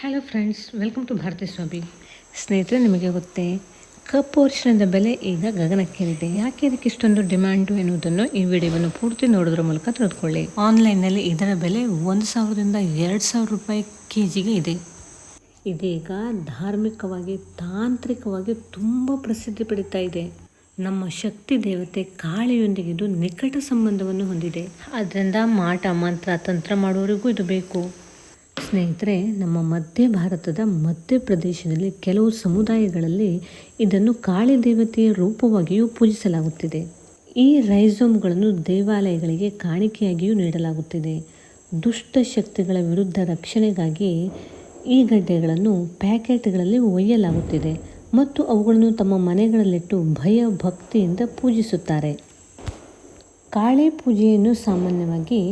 Hello friends welcome to Bharati Swami ಸ್ನೇಹಿತರೆ ನಿಮಗೆ ಗೊತ್ತೇ ಕಪ್ಪು ಅರಿಶಿಣದ ಬೆಲೆ ಈಗ ಗಗನಕ್ಕೇರಿದೆ. ಯಾಕೆ ಇದಕ್ಕೆ ಇಷ್ಟೊಂದು ಡಿಮ್ಯಾಂಡು ಎನ್ನುವುದನ್ನು ಈ ವಿಡಿಯೋವನ್ನು ಪೂರ್ತಿ ನೋಡೋದ್ರ ಮೂಲಕ ತಿಳಿದುಕೊಳ್ಳಿ. ಆನ್ಲೈನ್ನಲ್ಲಿ ಇದರ ಬೆಲೆ ಒಂದು ಸಾವಿರದಿಂದ ಎರಡು ಸಾವಿರ ರೂಪಾಯಿ ಕೆ ಜಿಗೆ ಇದೆ. ಇದೀಗ ಧಾರ್ಮಿಕವಾಗಿ ತಾಂತ್ರಿಕವಾಗಿ ತುಂಬ ಪ್ರಸಿದ್ಧಿ ಪಡಿತಾ ಇದೆ. ನಮ್ಮ ಶಕ್ತಿ ದೇವತೆ ಕಾಳಿಯೊಂದಿಗೆ ಇದು ನಿಕಟ ಸಂಬಂಧವನ್ನು ಹೊಂದಿದೆ. ಅದರಿಂದ ಮಾಟ ಮಂತ್ರ ತಂತ್ರ ಮಾಡುವವರಿಗೂ ಇದು ಬೇಕು. ಸ್ನೇಹಿತರೆ, ನಮ್ಮ ಮಧ್ಯ ಭಾರತದ ಮಧ್ಯಪ್ರದೇಶದಲ್ಲಿ ಕೆಲವು ಸಮುದಾಯಗಳಲ್ಲಿ ಇದನ್ನು ಕಾಳಿ ದೇವತೆಯ ರೂಪವಾಗಿಯೂ ಪೂಜಿಸಲಾಗುತ್ತಿದೆ. ಈ ರೈಸೋಮ್ಗಳನ್ನು ದೇವಾಲಯಗಳಿಗೆ ಕಾಣಿಕೆಯಾಗಿಯೂ ನೀಡಲಾಗುತ್ತಿದೆ. ದುಷ್ಟ ಶಕ್ತಿಗಳ ವಿರುದ್ಧ ರಕ್ಷಣೆಗಾಗಿ ಈ ಗಡ್ಡೆಗಳನ್ನು ಪ್ಯಾಕೆಟ್ಗಳಲ್ಲಿ ಒಯ್ಯಲಾಗುತ್ತಿದೆ ಮತ್ತು ಅವುಗಳನ್ನು ತಮ್ಮ ಮನೆಗಳಲ್ಲಿಟ್ಟು ಭಯ ಭಕ್ತಿಯಿಂದ ಪೂಜಿಸುತ್ತಾರೆ. ಕಾಳಿ ಪೂಜೆಯನ್ನು ಸಾಮಾನ್ಯವಾಗಿ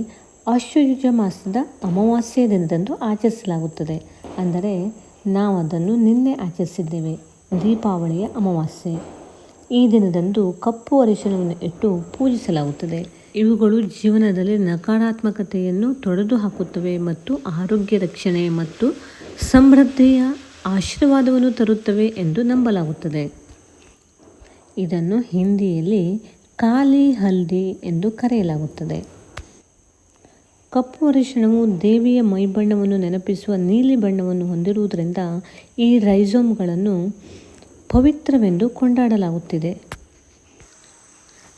ಆಶ್ವಯುಜ ಮಾಸದ ಅಮಾವಾಸ್ಯೆ ದಿನದಂದು ಆಚರಿಸಲಾಗುತ್ತದೆ. ಅಂದರೆ ನಾವು ಅದನ್ನು ನಿನ್ನೆ ಆಚರಿಸಿದ್ದೇವೆ, ದೀಪಾವಳಿಯ ಅಮಾವಾಸ್ಯೆ. ಈ ದಿನದಂದು ಕಪ್ಪು ಅರಿಶಿನವನ್ನು ಇಟ್ಟು ಪೂಜಿಸಲಾಗುತ್ತದೆ. ಇವುಗಳು ಜೀವನದಲ್ಲಿ ನಕಾರಾತ್ಮಕತೆಯನ್ನು ತೊಡೆದು ಹಾಕುತ್ತವೆ ಮತ್ತು ಆರೋಗ್ಯ ರಕ್ಷಣೆ ಮತ್ತು ಸಮೃದ್ಧಿಯ ಆಶೀರ್ವಾದವನ್ನು ತರುತ್ತವೆ ಎಂದು ನಂಬಲಾಗುತ್ತದೆ. ಇದನ್ನು ಹಿಂದಿಯಲ್ಲಿ ಕಾಲಿ ಹಲ್ದಿ ಎಂದು ಕರೆಯಲಾಗುತ್ತದೆ. ಕಪ್ಪು ಅರಿಶಿಣವು ದೇವಿಯ ಮೈಬಣ್ಣವನ್ನು ನೆನಪಿಸುವ ನೀಲಿ ಬಣ್ಣವನ್ನು ಹೊಂದಿರುವುದರಿಂದ ಈ ರೈಸೋಮ್ಗಳನ್ನು ಪವಿತ್ರವೆಂದು ಕೊಂಡಾಡಲಾಗುತ್ತಿದೆ.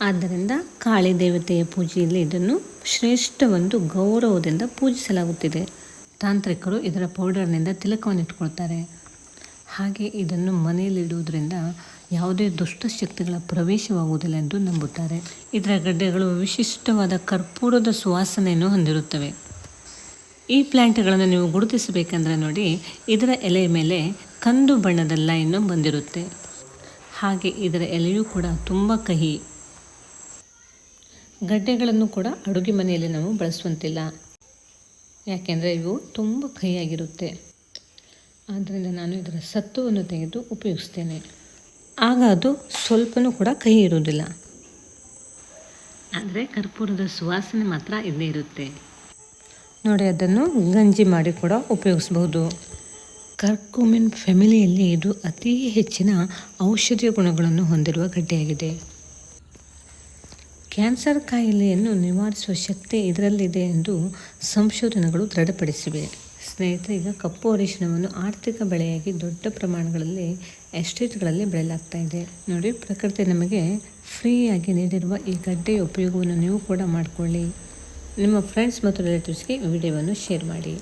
ಆದ್ದರಿಂದ ಕಾಳಿ ದೇವತೆಯ ಪೂಜೆಯಲ್ಲಿ ಇದನ್ನು ಶ್ರೇಷ್ಠವೆಂದು ಗೌರವದಿಂದ ಪೂಜಿಸಲಾಗುತ್ತಿದೆ. ತಾಂತ್ರಿಕರು ಇದರ ಪೌಡರ್ನಿಂದ ತಿಲಕವನ್ನು ಇಟ್ಕೊಳ್ತಾರೆ ಹಾಗೆ ಇದನ್ನು ಮನೆಯಲ್ಲಿಡುವುದರಿಂದ ಯಾವುದೇ ದುಷ್ಟಶಕ್ತಿಗಳ ಪ್ರವೇಶವಾಗುವುದಿಲ್ಲ ಎಂದು ನಂಬುತ್ತಾರೆ. ಇದರ ಗಡ್ಡೆಗಳು ವಿಶಿಷ್ಟವಾದ ಕರ್ಪೂರದ ಸುವಾಸನೆಯನ್ನು ಹೊಂದಿರುತ್ತವೆ. ಈ ಪ್ಲ್ಯಾಂಟ್ಗಳನ್ನು ನೀವು ಗುರುತಿಸಬೇಕಂದ್ರೆ ನೋಡಿ, ಇದರ ಎಲೆಯ ಮೇಲೆ ಕಂದು ಬಣ್ಣದ ಲೈನು ಬಂದಿರುತ್ತೆ. ಹಾಗೆ ಇದರ ಎಲೆಯೂ ಕೂಡ ತುಂಬ ಕಹಿ. ಗಡ್ಡೆಗಳನ್ನು ಕೂಡ ಅಡುಗೆ ಮನೆಯಲ್ಲಿ ನಾವು ಬಳಸುವಂತಿಲ್ಲ. ಯಾಕೆಂದರೆ ಇವು ತುಂಬ ಕಹಿಯಾಗಿರುತ್ತೆ. ಆದ್ದರಿಂದ ನಾನು ಇದರ ಸತ್ವವನ್ನು ತೆಗೆದು ಉಪಯೋಗಿಸ್ತೇನೆ. ಆಗ ಅದು ಸ್ವಲ್ಪನೂ ಕೂಡ ಕಹಿ ಇರುವುದಿಲ್ಲ ಆದರೆ ಕರ್ಪೂರದ ಸುವಾಸನೆ ಮಾತ್ರ ಇದೇ ಇರುತ್ತೆ. ನೋಡಿ ಅದನ್ನು ಗಂಜಿ ಮಾಡಿ ಕೂಡ ಉಪಯೋಗಿಸ್ಬೋದು ಕರ್ಕುಮಿನ್ ಫ್ಯಾಮಿಲಿಯಲ್ಲಿ ಇದು ಅತಿ ಹೆಚ್ಚಿನ ಔಷಧೀಯ ಗುಣಗಳನ್ನು ಹೊಂದಿರುವ ಗಡ್ಡೆಯಾಗಿದೆ. ಕ್ಯಾನ್ಸರ್ ಕಾಯಿಲೆಯನ್ನು ನಿವಾರಿಸುವ ಶಕ್ತಿ ಇದರಲ್ಲಿದೆ ಎಂದು ಸಂಶೋಧನೆಗಳು ದೃಢಪಡಿಸಿವೆ. ಸ್ನೇಹಿತರೆ, ಈಗ ಕಪ್ಪು ಅರಿಶಿನವನ್ನು ಆರ್ಥಿಕ ಬೆಳೆಯಾಗಿ ದೊಡ್ಡ ಪ್ರಮಾಣಗಳಲ್ಲಿ ಎಸ್ಟೇಟ್ಗಳಲ್ಲಿ ಬೆಳೆಯಲಾಗ್ತಾ ಇದೆ. ನೋಡಿ, ಪ್ರಕೃತಿ ನಮಗೆ ಫ್ರೀಯಾಗಿ ನೀಡಿರುವ ಈ ಗಡ್ಡೆಯ ಉಪಯೋಗವನ್ನು ನೀವು ಕೂಡ ಮಾಡಿಕೊಳ್ಳಿ. ನಿಮ್ಮ ಫ್ರೆಂಡ್ಸ್ ಮತ್ತು ರಿಲೇಟಿವ್ಸ್ಗೆ ವಿಡಿಯೋವನ್ನು ಶೇರ್ ಮಾಡಿ.